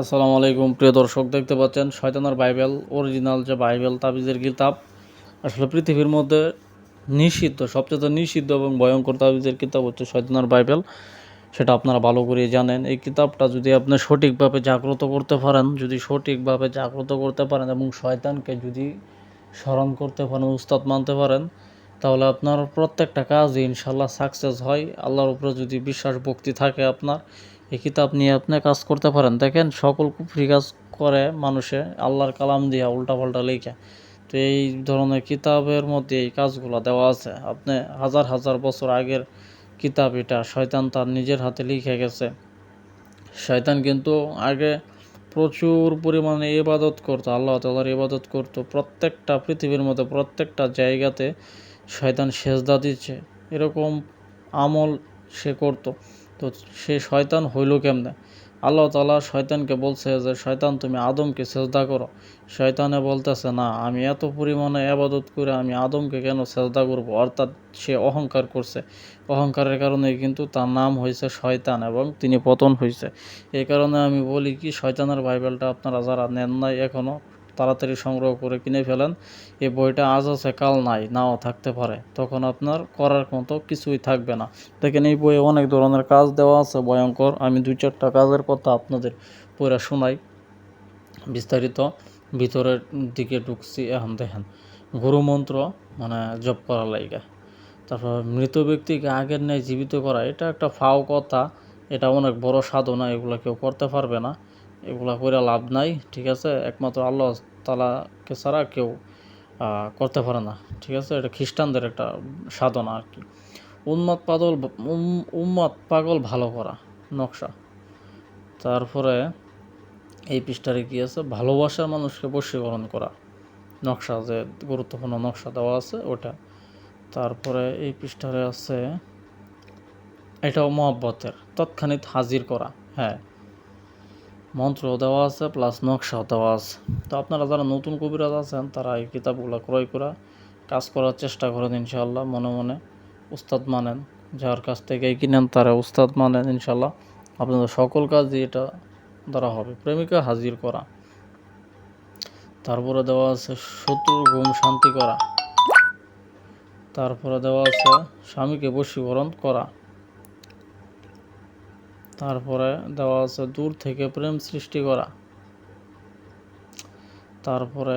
আসসালামু আলাইকুম। প্রিয় দর্শক, দেখতে পাচ্ছেন শয়তানার বাইবেল, অরিজিনাল যে বাইবেল, তাবিজের কিতাব। আসলে পৃথিবীর মধ্যে নিষিদ্ধ, সবচেয়ে নিষিদ্ধ এবং ভয়ঙ্কর তাবিজের কিতাব হচ্ছে শয়তানার বাইবেল। সেটা আপনারা ভালো করে জানেন। এই কিতাবটা যদি আপনি সঠিকভাবে জাগ্রত করতে পারেন, যদি সঠিকভাবে জাগ্রত করতে পারেন এবং শয়তানকে যদি স্মরণ করতে পারেন, উস্তাদ মানতে পারেন, তাহলে আপনার প্রত্যেকটা কাজই ইনশাল্লাহ সাকসেস হয়। আল্লাহর উপরে যদি বিশ্বাস, ভক্তি থাকে আপনার এই কিতাব নিয়ে আপনি কাজ করতে পারেন। দেখেন, সকল কুফরি কাজ করে মানুষে, আল্লাহর কালাম দিয়া উল্টাপাল্টা লেখা তো এই ধরনের কিতাবের মধ্যে এই কাজগুলো দেওয়া আছে। আপনি হাজার হাজার বছর আগের কিতাব এটা, শয়তান তার নিজের হাতে লিখে গেছে। শয়তান কিন্তু আগে প্রচুর পরিমাণে ইবাদত করতো, আল্লাহ তালার ইবাদত করতো। প্রত্যেকটা পৃথিবীর মধ্যে, প্রত্যেকটা জায়গাতে শয়তান সেজদা দিচ্ছে। এরকম আমল সে করতো। তো সে শয়তান হইল কেমনে? আল্লাহ তালা শয়তানকে বলছে যে, শয়তান, তুমি আদমকে সেজদা করো। শয়তানে বলতেছে, না, আমি এত পরিমাণে আবাদত করে আমি আদমকে কেন সেজদা করব? অর্থাৎ সে অহংকার করছে। অহংকারের কারণে কিন্তু তার নাম হয়েছে শয়তান এবং তিনি পতন হয়েছে এই কারণে আমি বলি কি, শয়তানের বাইবেলটা আপনারা যারা নেন নাই এখনও তাড়াতাড়ি সংগ্রহ করে কিনে ফেলেন। এই বইটা আজ আছে, কাল নাই, নাও থাকতে পারে। তখন আপনার করার মতো কিছুই থাকবে না। দেখেন, এই বইয়ে অনেক ধরনের কাজ দেওয়া আছে, ভয়ঙ্কর। আমি দুই চারটা কাজের কথা আপনাদের পড়া শোনাই। বিস্তারিত ভিতরের দিকে ঢুকছি, এখন দেখেন। গুরুমন্ত্র মানে জপ করা লাইগা তারপর মৃত ব্যক্তিকে আগের ন্যায় জীবিত করা, এটা একটা ফাও কথা। এটা অনেক বড় সাধনা, এগুলো কেউ করতে পারবে না। এগুলা করে লাভ নাই, ঠিক আছে? একমাত্র আল্লাহ তালাকে ছাড়া কেউ করতে পারে না, ঠিক আছে? এটা খ্রিস্টানদের একটা সাধনা আর কি। উন্মাদ পাগল উন্মাদ পাগল ভালো করা, নকশা। তারপরে এই পৃষ্ঠারে কি আছে? ভালোবাসার মানুষকে বশীকরণ করা, নকশা যে গুরুত্বপূর্ণ নকশা দেওয়া আছে, ওটা। তারপরে এই পৃষ্ঠারে আছে, এটাও মহব্বতের তৎক্ষণিক হাজির করা হ্যাঁ। মন্ত্র দেওয়া আছে প্লাস নকশাও দেওয়া আছে। তো আপনারা যারা নতুন কবিরাজ আছেন, তারা এই কিতাবগুলো ক্রয় করা কাজ করার চেষ্টা করেন ইনশাল্লাহ মনে মনে। উস্তাদ মানেন, যার কাছ থেকে কিনেন, তারা উস্তাদ মানেন ইনশাল্লাহ আপনাদের সকল কাজই এটা দ্বারা হবে। প্রেমিকা হাজির করা। তারপরে দেওয়া আছে শত্রুর ঘুম শান্তি করা। তারপরে দেওয়া আছে স্বামীকে বশীকরণ করা। তারপরে দেওয়া আছে দূর থেকে প্রেম সৃষ্টি করা। তারপরে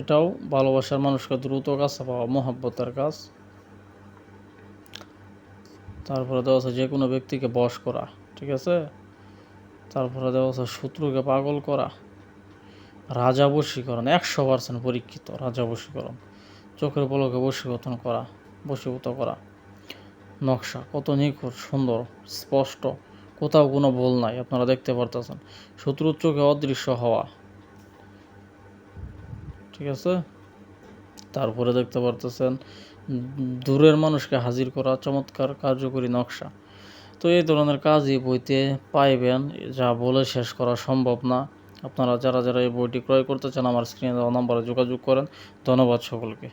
এটাও ভালোবাসার মানুষকে দ্রুত কাছে পাওয়া, মহাব্বতের কাজ। তারপরে দেওয়া আছে যে কোনো ব্যক্তিকে বশ করা, ঠিক আছে? তারপরে দেওয়া আছে শত্রুকে পাগল করা, রাজা বশীকরণ, একশো পার্সেন্ট পরীক্ষিত, রাজা বশীকরণ, চোখের পলকে বশীকরণ করা, বশীভূত করা। নকশা কত নিখুঁত, সুন্দর, স্পষ্ট। কোথাও কোনো ভুল নাই, আপনারা দেখতে পারতেছেন। শত্রুর চোখে অদৃশ্য হওয়া। ঠিক আছে? তারপরে দেখতে পারতেছেন, দূরের মানুষকে হাজির করা, চমৎকার কার্যকরী নকশা। তো এই ধরনের কাজই বইতে পাইবেন, যা বলে শেষ করা সম্ভব না। আপনারা যারা যারা এই বইটি ক্রয় করতে চান, আমার স্ক্রিনে দেওয়া নাম্বারে যোগাযোগ করেন। ধন্যবাদ সকলকে।